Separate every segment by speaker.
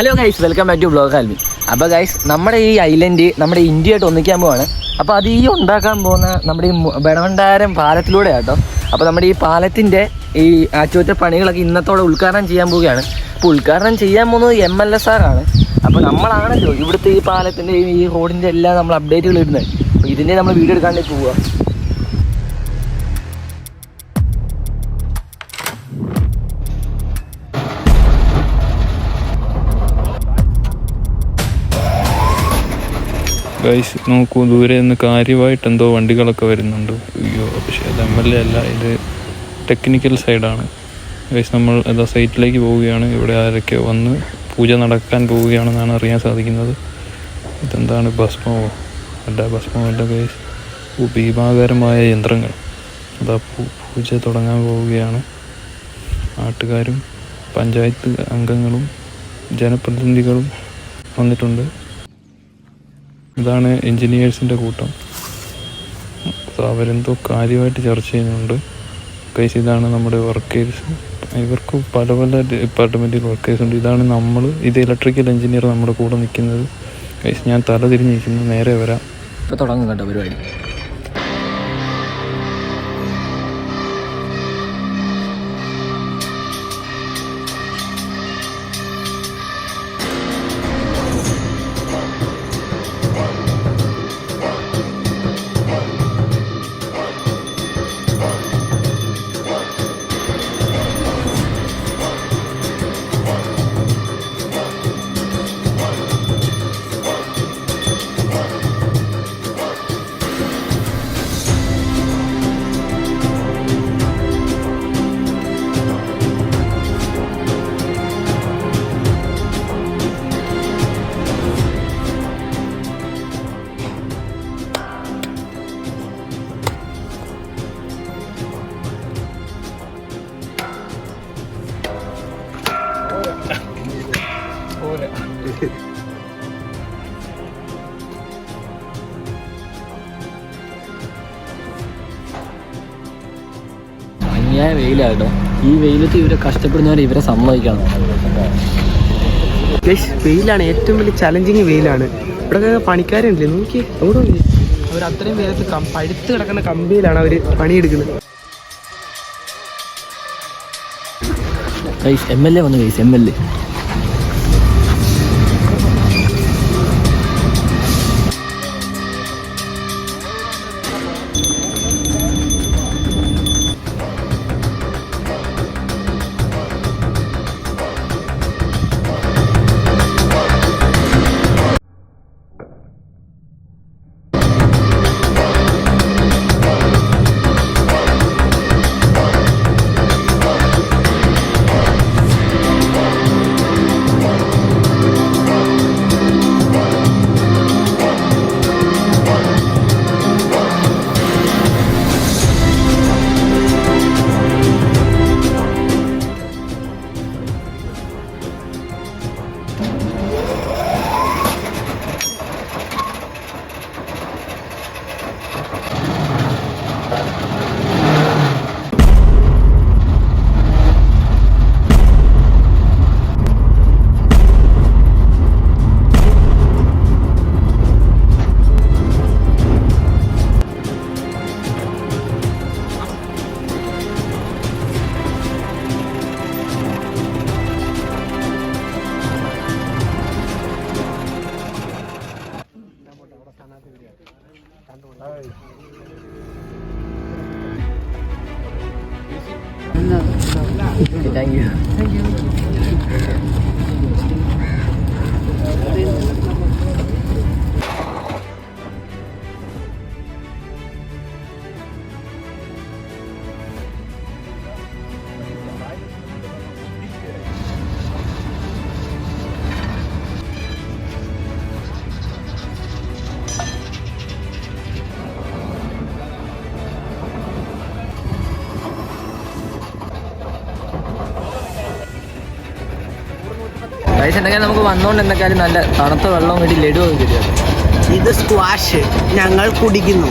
Speaker 1: Hello guys welcome back to blog Almy അപ്പോൾ guys നമ്മുടെ ഈ ഐലൻഡ് നമ്മുടെ ഇന്ത്യയായിട്ട് ഒന്നിക്കാൻ പോവാണ്. അപ്പോൾ അത് ഈ ഉണ്ടാക്കാൻ പോകുന്ന നമ്മുടെ ഈ ബണവണ്ടാരം പാലത്തിലൂടെ കേട്ടോ അപ്പോൾ നമ്മുടെ ഈ പാലത്തിന്റെ ഈ അറ്റകുറ്റപ്പണികളൊക്കെ ഇന്നത്തോടെ ഉദ്ഘാടനം ചെയ്യാൻ പോവുകയാണ്. അപ്പോൾ ഉദ്ഘാടനം ചെയ്യാൻ പോകുന്നത് എം എൽ എസ് ആറാണ് അപ്പോൾ നമ്മളാണല്ലോ ഇവിടുത്തെ ഈ പാലത്തിന്റെ ഈ റോഡിന്റെ എല്ലാം നമ്മൾ അപ്ഡേറ്റുകൾ ഇടുന്നത്. അപ്പോൾ ഇതിന്റെ നമ്മൾ വീഡിയോ എടുക്കാണ്ടേ പോവുക
Speaker 2: ഗൈസ് നോക്കൂ ദൂരെ നിന്ന് കാര്യമായിട്ട് എന്തോ വണ്ടികളൊക്കെ വരുന്നുണ്ട്. അയ്യോ പക്ഷേ അത് എം എൽ എ അല്ല ഇത് ടെക്നിക്കൽ സൈഡാണ് ഗൈസ് നമ്മൾ ഏതാ സൈറ്റിലേക്ക് പോവുകയാണ്. ഇവിടെ ആരൊക്കെ വന്ന് പൂജ നടക്കാൻ പോവുകയാണെന്നാണ് അറിയാൻ സാധിക്കുന്നത്. ഇതെന്താണ് ഭസ്മമോ അല്ല ഭസ്മമല്ല ഗൈസ് ഭീമാകരമായ യന്ത്രങ്ങൾ. അതാ പൂജ തുടങ്ങാൻ പോവുകയാണ്. നാട്ടുകാരും പഞ്ചായത്ത് അംഗങ്ങളും ജനപ്രതിനിധികളും വന്നിട്ടുണ്ട്. ഇതാണ് എൻജിനീയേഴ്സിന്റെ കൂട്ടം. അവരെന്തോ കാര്യമായിട്ട് ചർച്ച ചെയ്യുന്നുണ്ട്. കൈസ് ഇതാണ് നമ്മുടെ വർക്കേഴ്സ് ഇവർക്ക് പല പല ഡിപ്പാർട്ട്മെന്റിൽ വർക്കേഴ്സ് ഉണ്ട്. ഇതാണ് നമ്മൾ ഇത് ഇലക്ട്രിക്കൽ എഞ്ചിനീയർ നമ്മുടെ കൂടെ നിൽക്കുന്നത്. കൈസ് ഞാൻ തല തിരിഞ്ഞിരിക്കുന്നു. നേരെ വരാം.
Speaker 1: ഇപ്പോൾ തുടങ്ങും കേട്ടോ പരിപാടി. ഭംഗിയായ വെയിലാട്ടോ. ഈ വെയിലത്ത് ഇവരെ കഷ്ടപ്പെടുന്നവർ ഇവരെ സമ്മതിക്കണം.
Speaker 3: വെയിലാണ്. ഏറ്റവും വലിയ ചലഞ്ചിങ് വെയിലാണ്. ഇവിടെ പണിക്കാരുണ്ടല്ലേ? നോക്കി അവിടെ അവർ അത്രയും വെയിലത്ത് പഴുത്ത് കിടക്കുന്ന കമ്പിയിലാണ് അവർ പണിയെടുക്കുന്നത്.
Speaker 1: എം എൽ എ വന്നു guys M L A guys എന്തൊക്കെയാണ് നമുക്ക് വന്നോണ്ട് എന്തൊക്കെയാലും നല്ല തണുത്ത വെള്ളവും കിട്ടി ലഡു ഒക്കെ കിട്ടിയത്
Speaker 3: ഇത് സ്ക്വാഷ് ഞങ്ങൾ കുടിക്കുന്നു.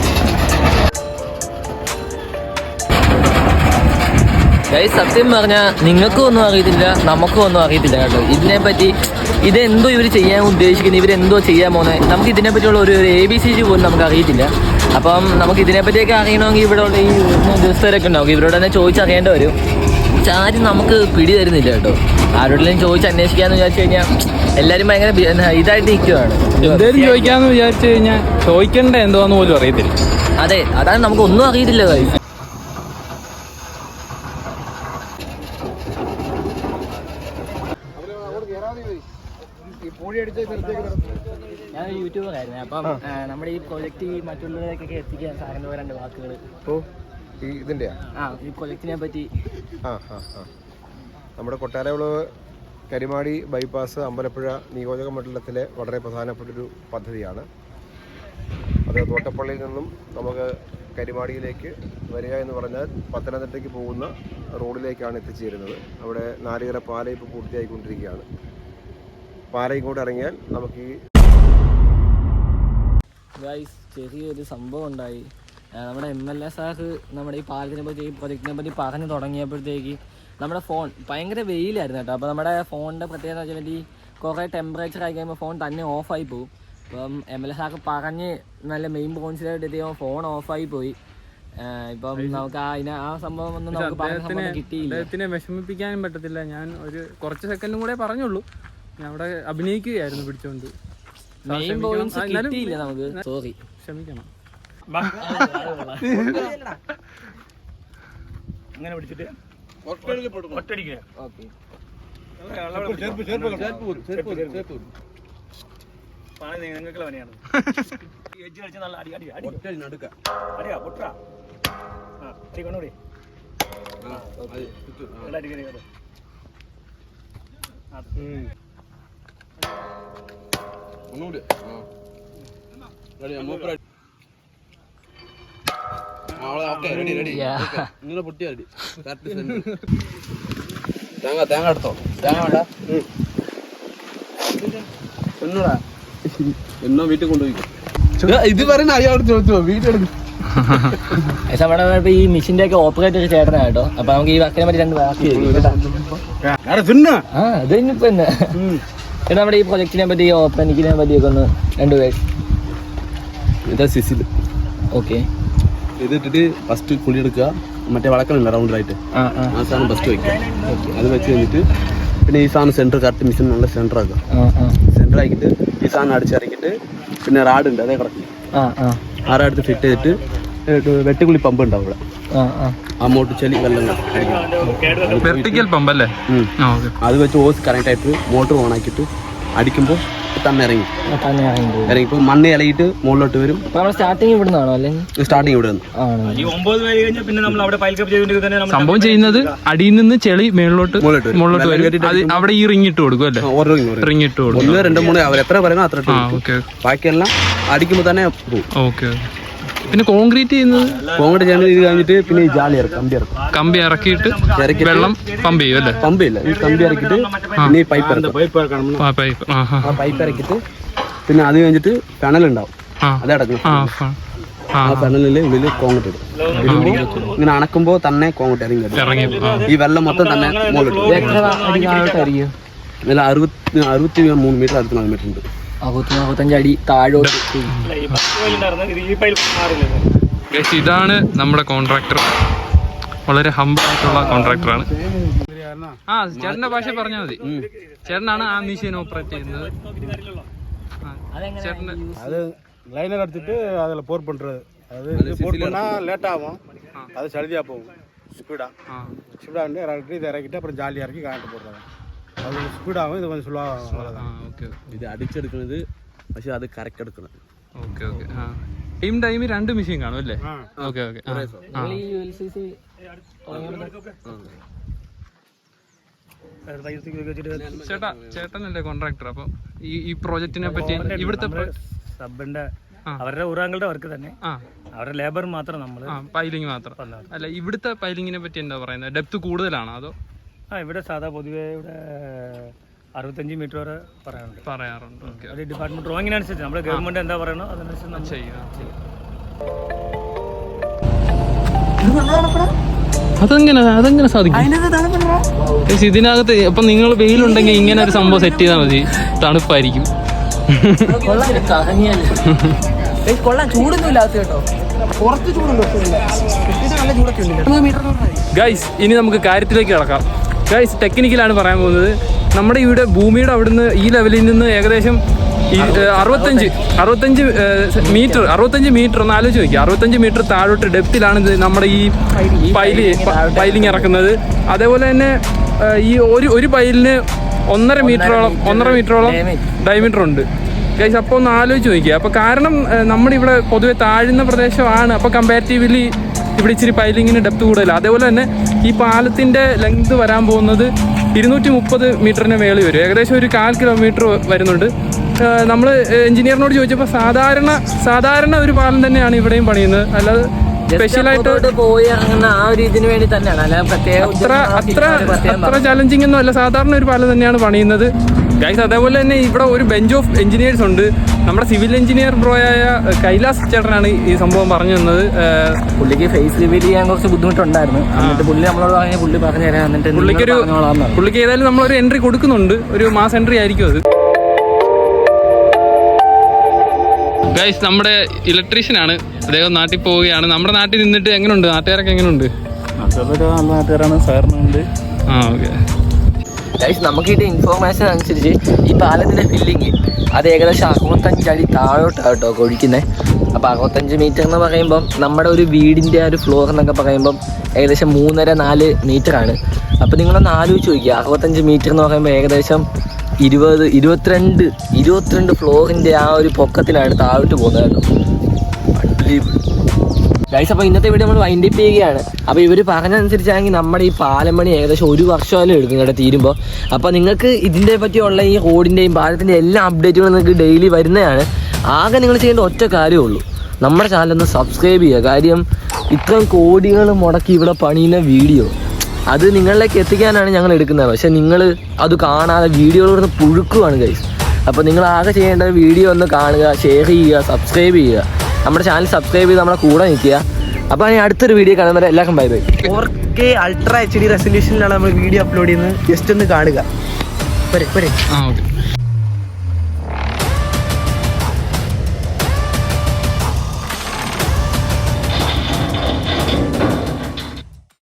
Speaker 1: ഗൈസ് സത്യം പറഞ്ഞാൽ നിങ്ങൾക്കും ഒന്നും അറിയത്തില്ല നമുക്കും ഒന്നും അറിയത്തില്ല കേട്ടോ. ഇതിനെപ്പറ്റി ഇതെന്തോ ഇവർ ചെയ്യാൻ ഉദ്ദേശിക്കുന്നത് ഇവരെന്തോ ചെയ്യാൻ പോകുന്നത് നമുക്ക് ഇതിനെപ്പറ്റിയുള്ള ഒരു എ ബി സി ജി പോലും നമുക്ക് അറിയത്തില്ല. അപ്പം നമുക്ക് ഇതിനെപ്പറ്റിയൊക്കെ അറിയണമെങ്കിൽ ഇവിടെ ഉള്ള ഈ ഉദ്യോഗസ്ഥരൊക്കെ ഉണ്ടാവും. ഇവരോട് തന്നെ ചോദിച്ചറിയേണ്ടി വരും. പക്ഷെ ആരും നമുക്ക് പിടി തരുന്നില്ല കേട്ടോ. ആരോടെങ്കിലും ചോദിച്ച് അന്വേഷിക്കാന്ന് വിചാരിച്ചു കഴിഞ്ഞാൽ എല്ലാരും ഭയങ്കര ഇതായിട്ട് നിൽക്കുവാണ്
Speaker 4: എന്തേലും ചോദിക്കാന്ന് വിചാരിച്ചു കഴിഞ്ഞാൽ ചോദിക്കണ്ട എന്തോന്ന് പോലും അറിയത്തില്ല.
Speaker 1: അതെ അതാണ് നമുക്ക് ഒന്നും അറിയത്തില്ല guys. ഞാൻ യൂട്യൂബറായിരുന്നു അപ്പം നമ്മുടെ ഈ പ്രൊജക്റ്റ് മറ്റുള്ളവരൊക്കെ എത്തിക്കാൻ സാറിന് രണ്ട് വാക്കുകൾ
Speaker 5: ഓ. ഈ ഇതിന്റെയാ
Speaker 1: ആ ഈ പറ്റി.
Speaker 5: ആ ആ ആ. നമ്മുടെ കൊട്ടാരവിളവ് കരിമാടി ബൈപ്പാസ് അമ്പലപ്പുഴ നിയോജക മണ്ഡലത്തിലെ വളരെ പ്രധാനപ്പെട്ടൊരു പദ്ധതിയാണ്. അത് തോട്ടപ്പള്ളിയിൽ നിന്നും നമുക്ക് കരിമാടിയിലേക്ക് വരിക എന്ന് പറഞ്ഞാൽ പത്തനംതിട്ടയ്ക്ക് പോകുന്ന റോഡിലേക്കാണ് എത്തിച്ചേരുന്നത്. അവിടെ നാലുകര പാല ഇപ്പോൾ പൂർത്തിയായിക്കൊണ്ടിരിക്കുകയാണ്. പാല ഇങ്ങോട്ട് ഇറങ്ങിയാൽ നമുക്ക് ഈ
Speaker 1: ചെറിയൊരു സംഭവം ഉണ്ടായി. നമ്മുടെ എം എൽ എ സാർ നമ്മുടെ ഈ പാലത്തിനെ പറ്റി പ്രൊജക്റ്റിനെ പറ്റി പറഞ്ഞു തുടങ്ങിയപ്പോഴത്തേക്ക് നമ്മുടെ ഫോൺ ഭയങ്കര വെയിലായിരുന്നു കേട്ടോ. അപ്പോൾ നമ്മുടെ ഫോണിന്റെ പ്രത്യേകത എന്ന് വെച്ചാൽ ഈ കുറേ ടെമ്പറേച്ചർ ആയി കഴിയുമ്പോൾ ഫോൺ തന്നെ ഓഫായി പോകും ഇപ്പം എം എൽ എ സാർക്ക് പറഞ്ഞ് നല്ല മെയിൻ പോയിന്റ്സിലായിട്ട് എത്തിയപ്പോൾ ഫോൺ ഓഫായി പോയി. ഇപ്പം നമുക്ക് ആ അതിനെ ആ സംഭവം ഒന്നും നമുക്ക് കിട്ടിയില്ല.
Speaker 4: വിഷമിപ്പിക്കാനും പറ്റത്തില്ല. ഞാൻ ഒരു കുറച്ച് സെക്കൻഡും കൂടെ പറഞ്ഞുള്ളൂ. ഞാൻ അവിടെ അഭിനയിക്കുകയായിരുന്നു പിടിച്ചോണ്ട്.
Speaker 1: മെയിൻ. പോയിന്റ്സ് കിട്ടിയില്ല നമുക്ക്. സോറി
Speaker 4: ക്ഷമിക്കണം.
Speaker 6: അങ്ങനെ പിടിച്ചിട്ട് ഒറ്റടിക്കുക
Speaker 1: ഓക്കെ.
Speaker 6: നിങ്ങൾക്കുള്ള പണിയാണ്. എജ്ജ് കളിച്ച് നല്ല അടി അടി അടി. അടിയാ പൊട്ടാ. ആ അടി
Speaker 7: തേങ്ങ തേങ്ങ എടുത്തോ? തേങ്ങ വേണ്ട. എന്നോടാ എന്നോ വീട്ടിൽ കൊണ്ടുപോയി. ഇത് പറയുന്ന അയാളോട് ചോദിച്ചോ വീട്ടിലെടുക്കും
Speaker 1: ഈ മെഷീന്റെ ഒക്കെ ഓപ്പറേറ്റർ ചേട്ടനാ കേട്ടോ. അപ്പൊ നമുക്ക് ഈ വക്കിനെ പറ്റി രണ്ട് വാക്ക് ആ അത് ഇനിയിപ്പോ തന്നെ എടാ നമ്മുടെ ഈ പ്രൊജക്റ്റിനെ പറ്റി ഓപ്പനിക്കിനെ പറ്റിയൊക്കെ ഒന്ന് രണ്ടുപേർ
Speaker 7: ഇതാ സിസിൽ
Speaker 1: ഓക്കെ
Speaker 7: ഇത് ഇട്ടിട്ട് ഫസ്റ്റ് കുളിയെടുക്കുക. മറ്റേ വളക്കണില്ല റൗണ്ടിലായിട്ട്
Speaker 1: ആ
Speaker 7: സാധനം ഫസ്റ്റ് വയ്ക്കുക അത് വെച്ച് കഴിഞ്ഞിട്ട് പിന്നെ ഈ സാധനം സെന്റർ കറക്റ്റ് മിഷൻ നല്ല സെന്റർ ആക്കുക. സെന്റർ ആക്കിയിട്ട് ഈ സാധനം അടിച്ചിറക്കിയിട്ട് പിന്നെ റാഡ് ഉണ്ട് അതേ കിടക്കും.
Speaker 1: ആ
Speaker 7: റാഡ് ഫിറ്റ് ചെയ്തിട്ട് വെട്ടുകുളി പമ്പ് ഉണ്ടാവും ഇവിടെ. അങ്ങോട്ട് ചെളി വെള്ളം
Speaker 4: വെർട്ടിക്കൽ പമ്പ് അല്ലേ.
Speaker 7: അത് വെച്ച് ഓസ് കണക്ട് ആയിട്ട് മോട്ടർ ഓൺ ആക്കിയിട്ട് അടിക്കുമ്പോൾ തന്നെ ഇറങ്ങി.
Speaker 1: ആ, തന്നെ ഇറങ്ങി. പോകും
Speaker 7: ഇറങ്ങിപ്പോൾ മണ്ണ് ഇളയിട്ട് മുകളിലോട്ട് വരും.
Speaker 1: സ്റ്റാർട്ടിങ് ഇവിടുന്നാണോ അല്ലെങ്കിൽ
Speaker 7: സ്റ്റാർട്ടിങ് ഇവിടെ നിന്ന്.
Speaker 6: പിന്നെ നമ്മൾ അവിടെ
Speaker 4: സംഭവം ചെയ്യുന്നത് അടിയിൽ നിന്ന് ചെളി മേളിലോട്ട്
Speaker 7: മുകളിലോട്ട് വരും.
Speaker 4: അത് അവിടെ ഈ റിങ് ഇട്ട് കൊടുക്കും അല്ലേ. റിങ് ഇട്ട് കൊടുക്കും.
Speaker 7: ഒന്ന് രണ്ട് മൂന്ന് അവർ എത്ര പറയുന്നോ അത്ര ബാക്കിയെല്ലാം അടിക്കുമ്പോൾ തന്നെ പോകും
Speaker 4: ഓക്കെ. പിന്നെ കോൺക്രീറ്റ് ചെയ്യുന്നത്?
Speaker 7: കോൺക്രീറ്റ് ചെയ്യാൻ ഇത് കഴിഞ്ഞിട്ട് പിന്നെ ഈ ജാലി ഇറക്കും കമ്പി ഇറക്കും.
Speaker 4: കമ്പി ഇറക്കിയിട്ട് വെള്ളം പമ്പ് ചെയ്യും അല്ലേ?
Speaker 7: പമ്പ് ഇല്ല ഈ കമ്പി ഇറക്കിയിട്ട് പിന്നെ ഈ പൈപ്പ് ഇറക്കും.
Speaker 4: ആ പൈപ്പ് ആ ആ
Speaker 7: ആ. പൈപ്പ് ഇറക്കിയിട്ട് പിന്നെ അത് കഴിഞ്ഞിട്ട് കണലുണ്ടാവും
Speaker 4: ഉണ്ടാവും.
Speaker 7: അത് അടക്കും.
Speaker 4: ആ
Speaker 7: കണലിൽ ഉള്ളിൽ കോങ്ങോട്ട് ഇടും. ഇങ്ങനെ അണക്കുമ്പോൾ തന്നെ കോൺക്രീറ്റ് ഇറങ്ങി. ഈ വെള്ളം മൊത്തം തന്നെ മുകളിലിട്ട്
Speaker 1: എത്ര അടി താഴോട്ടായിരിക്കും?
Speaker 7: ഇതിൽ അറുപത്തി അറുപത്തി മൂന്ന് മീറ്റർ അടുത്ത് നാല് മീറ്റർ ഉണ്ട്.
Speaker 1: അറുപത്തി നാൽപ്പത്തഞ്ച് അടി താഴോട്ട്
Speaker 6: ഈ പത്ത് ഫയൽ ഉണ്ടായിരുന്നു ഇത് ഈ ഫയൽ മാറില്ല
Speaker 4: Guys, ഇതാണ് നമ്മുടെ കോൺട്രാക്ടർ വളരെ ഹംബിൾ ആയിട്ടുള്ള കോൺട്രാക്ടറാണ് ആ ചേട്ടന്റെ ഭാഷ പറഞ്ഞാൽ മതി ചേട്ടനാണ് ആ മെഷീൻ ഓപ്പറേറ്റ് ചെയ്യുന്നത് ആ, ചേട്ടന്റെ
Speaker 8: அது லைனர் எடுத்துட்டு அதில் போர் பண்ணுறது அது இது போர் பண்ணால் லேட் ஆகும் அது சலுதியாக போகும் ஸ்பீடாக
Speaker 4: ആ
Speaker 8: ஸ்பீடாக வந்து இறக்கிட்டு இதை இறக்கிட்டு அப்புறம் ஜாலியாக இறக்கி கரண்ட் போடுறாங்க அது கொஞ்சம் ஸ்பீடாகும் இது கொஞ்சம் ஸ்லோவாகும்
Speaker 4: ആ
Speaker 8: அவ்வளோதான்
Speaker 4: ഓക്കെ
Speaker 7: ഇത് അടിച്ചെടുക്കുന്നത് പക്ഷെ അത് കറക്റ്റ് എടുക്കണം
Speaker 4: ഓക്കെ ഓക്കെ ആ ടൈം ടൈമിൽ രണ്ട് മെഷീൻ കാണും അല്ലേ ഓക്കെ ഓക്കെ ആ
Speaker 1: നിങ്ങൾ ഈ യു എൽ സി സി
Speaker 4: ചേട്ടാ ചേട്ടനല്ലേ കോൺട്രാക്ടർ അപ്പം ഈ ഈ പ്രോജക്റ്റിനെ പറ്റി ഇവിടുത്തെ pro-
Speaker 6: സബിന്റെ
Speaker 4: ആ.
Speaker 6: അവരുടെ ഊറാങ്ങളുടെ വർക്ക് തന്നെ
Speaker 4: ആ
Speaker 6: അവരുടെ ലേബർ മാത്രം നമ്മൾ
Speaker 4: ആ പൈലിംഗ് മാത്രം അല്ല ഇവിടുത്തെ പൈലിങ്ങിനെ പറ്റി എന്താ പറയുന്നത് ഡെപ്ത് കൂടുതലാണോ അതോ
Speaker 6: ആ ഇവിടെ സാധാ പൊതുവേ ഇവിടെ അറുപത്തഞ്ച് മീറ്റർ വരെ പറയാനുണ്ട്.
Speaker 4: പറയാറുണ്ട്. ഓക്കെ
Speaker 6: അത് ഡിപ്പാർട്ട്മെന്റ് ഡ്രോയിങ്ങിനനുസരിച്ച് നമ്മുടെ ഗവൺമെന്റ് എന്താ പറയണോ അതനുസരിച്ച് നമ്മൾ ചെയ്യും
Speaker 4: അതെങ്ങനെ അതെങ്ങനെ സാധിക്കും? ഇതിനകത്ത് അപ്പൊ നിങ്ങൾ വെയിലുണ്ടെങ്കിൽ ഇങ്ങനെ ഒരു സംഭവം സെറ്റ് ചെയ്താൽ മതി. തണുപ്പായിരിക്കും. ഗൈസ് ഇനി നമുക്ക് കാര്യത്തിലേക്ക് കിടക്കാം. ഗൈസ് ടെക്നിക്കലാണ് പറയാൻ പോകുന്നത്. നമ്മുടെ ഇവിടെ ഭൂമിയുടെ അവിടുന്ന് ഈ ലെവലിൽ നിന്ന് ഏകദേശം ഈ, അറുപത്തഞ്ച് അറുപത്തഞ്ച് മീറ്റർ അറുപത്തഞ്ച് മീറ്റർ ഒന്ന് ആലോചിച്ച് നോക്കി അറുപത്തഞ്ച് മീറ്റർ താഴോട്ട് ഡെപ്തിലാണ് ഇത് നമ്മുടെ ഈ പൈലി പൈലിങ് ഇറക്കുന്നത്. അതേപോലെ തന്നെ ഈ ഒരു ഒരു പൈലിന് ഒന്നര മീറ്ററോളം ഒന്നര മീറ്ററോളം ഡയമീറ്റർ ഉണ്ട്. ഗൈസ് അപ്പോൾ ഒന്ന് ആലോചിച്ച് നോക്കിയാൽ അപ്പോൾ കാരണം നമ്മുടെ ഇവിടെ പൊതുവെ താഴ്ന്ന പ്രദേശമാണ്. അപ്പോൾ കമ്പാരിറ്റീവ്ലി ഇവിടെ ഇച്ചിരി പൈലിങ്ങിന് ഡെപ്ത് കൂടുതലാണ് അതേപോലെ തന്നെ ഈ പാലത്തിന്റെ ലെങ്ത് വരാൻ പോകുന്നത് ഇരുന്നൂറ്റി മുപ്പത് മീറ്ററിന് മേളിൽ വരും. ഏകദേശം ഒരു കാൽ കിലോമീറ്റർ വരുന്നുണ്ട്. നമ്മൾ എഞ്ചിനീയറിനോട് ചോദിച്ചപ്പോൾ സാധാരണ സാധാരണ ഒരു പാലം തന്നെയാണ് ഇവിടെയും പണിയുന്നത്. അല്ലാതെ സ്പെഷ്യലായിട്ട്
Speaker 1: പോയി ഇറങ്ങുന്ന ആ ഒരു ഇതിന് വേണ്ടി തന്നെയാണ്. അല്ല പ്രത്യേക
Speaker 4: അത്ര അത്ര അത്ര ചലഞ്ചിങ് ഒന്നും അല്ല സാധാരണ ഒരു പാലം തന്നെയാണ് പണിയുന്നത്. ഗൈസ് അതേപോലെ തന്നെ ഇവിടെ ഒരു ബെഞ്ച് ഓഫ് എഞ്ചിനീയേഴ്സ് ഉണ്ട്. നമ്മുടെ സിവിൽ എഞ്ചിനീയർ ബ്രോയായ കൈലാസ് ചേട്ടനാണ് ഈ സംഭവം പറഞ്ഞു തന്നത്.
Speaker 1: പുള്ളിക്ക് ഫേസ് റിവീൽ ചെയ്യാൻ കുറച്ച് ബുദ്ധിമുട്ടുണ്ടായിരുന്നു. എന്നിട്ട് പുള്ളി നമ്മളോട് പറഞ്ഞ പുള്ളി പറഞ്ഞു തരാം എന്നിട്ട്
Speaker 4: പുള്ളിക്കൊരു. പുള്ളിക്ക് ഏതായാലും നമ്മളൊരു എൻട്രി കൊടുക്കുന്നുണ്ട്. ഒരു മാസ് എൻട്രി ആയിരിക്കും അത്. ഗൈസ് നമ്മുടെ ഇലക്ട്രീഷ്യൻ ആണ്. അദ്ദേഹം നാട്ടിൽ പോവുകയാണ്. നമ്മുടെ നാട്ടിൽ നിന്നിട്ട് എങ്ങനെയുണ്ട് നാട്ടുകാരൊക്കെ എങ്ങനെയുണ്ട് നാട്ടുകാരാണ്. സാറിനുണ്ട്. ആ ഓക്കെ.
Speaker 1: ഗൈസ് നമുക്ക് കിട്ടിയ ഇൻഫോർമേഷൻ അനുസരിച്ച് ഈ പാലത്തിന്റെ ഫില്ലിങ് അത് ഏകദേശം അറുപത്തഞ്ച് അടി താഴോട്ടാണ് കേട്ടോ കൊഴിക്കുന്നത് അപ്പോൾ അറുപത്തഞ്ച് മീറ്റർ എന്ന് പറയുമ്പം നമ്മുടെ ഒരു വീടിന്റെ ഒരു ഫ്ലോർ എന്നൊക്കെ പറയുമ്പം ഏകദേശം മൂന്നര നാല് മീറ്റർ ആണ് അപ്പോൾ നിങ്ങളൊന്ന് ആലോചിച്ച് നോക്കിയാൽ അറുപത്തഞ്ച് മീറ്റർ എന്ന് പറയുമ്പോൾ ഏകദേശം ഇരുപത് ഇരുപത്തിരണ്ട് ഇരുപത്തിരണ്ട് ഫ്ലോറിന്റെ ആ ഒരു പൊക്കത്തിലാണ് താഴോട്ട് പോകുന്നത് കേട്ടോ. ഗൈസ് അപ്പോൾ ഇന്നത്തെ വീഡിയോ നമ്മൾ വൈൻഡ് അപ്പ് ചെയ്യുകയാണ്. അപ്പോൾ ഇവർ പറഞ്ഞനുസരിച്ചാണെങ്കിൽ നമ്മുടെ ഈ പാലമണി ഏകദേശം ഒരു വർഷമായാലും എടുക്കും ഇവിടെ തീരുമ്പോൾ അപ്പോൾ നിങ്ങൾക്ക് ഇതിന്റെ പറ്റിയുള്ള ഈ റോഡിന്റെയും പാലത്തിന്റെ എല്ലാ അപ്ഡേറ്റുകളും നിങ്ങൾക്ക് ഡെയിലി വരുന്നതാണ്. ആകെ നിങ്ങൾ ചെയ്യേണ്ട ഒറ്റ കാര്യമേ ഉള്ളൂ നമ്മുടെ ഒന്ന് സബ്സ്ക്രൈബ് ചെയ്യുക. കാര്യം ഇത്രയും കോടികൾ മുടക്കി ഇവിടെ പണിയുന്ന വീഡിയോ അത് നിങ്ങളിലേക്ക് എത്തിക്കാനാണ് ഞങ്ങൾ എടുക്കുന്നത്. പക്ഷെ നിങ്ങൾ അത് കാണാതെ വീഡിയോകളോട് പുഴുക്കുവാണ് ഗൈസ് അപ്പോൾ നിങ്ങൾ ആകെ ചെയ്യേണ്ട വീഡിയോ ഒന്ന് കാണുക ഷെയർ ചെയ്യുക സബ്സ്ക്രൈബ് ചെയ്യുക. നമ്മുടെ ചാനൽ സബ്സ്ക്രൈബ് ചെയ്ത് നമ്മുടെ കൂടെ നിൽക്കുക. അപ്പോൾ ഇനി അടുത്തൊരു വീഡിയോ കാണുന്നത് എല്ലാവർക്കും bye bye
Speaker 3: four K ultra H D റെസൊല്യൂഷനിലാണ് നമ്മൾ വീഡിയോ അപ്ലോഡ് ചെയ്യുന്നത്. ജസ്റ്റ് ഒന്ന് കാണുക. പോരെ പോരെ
Speaker 4: ആ ഓക്കെ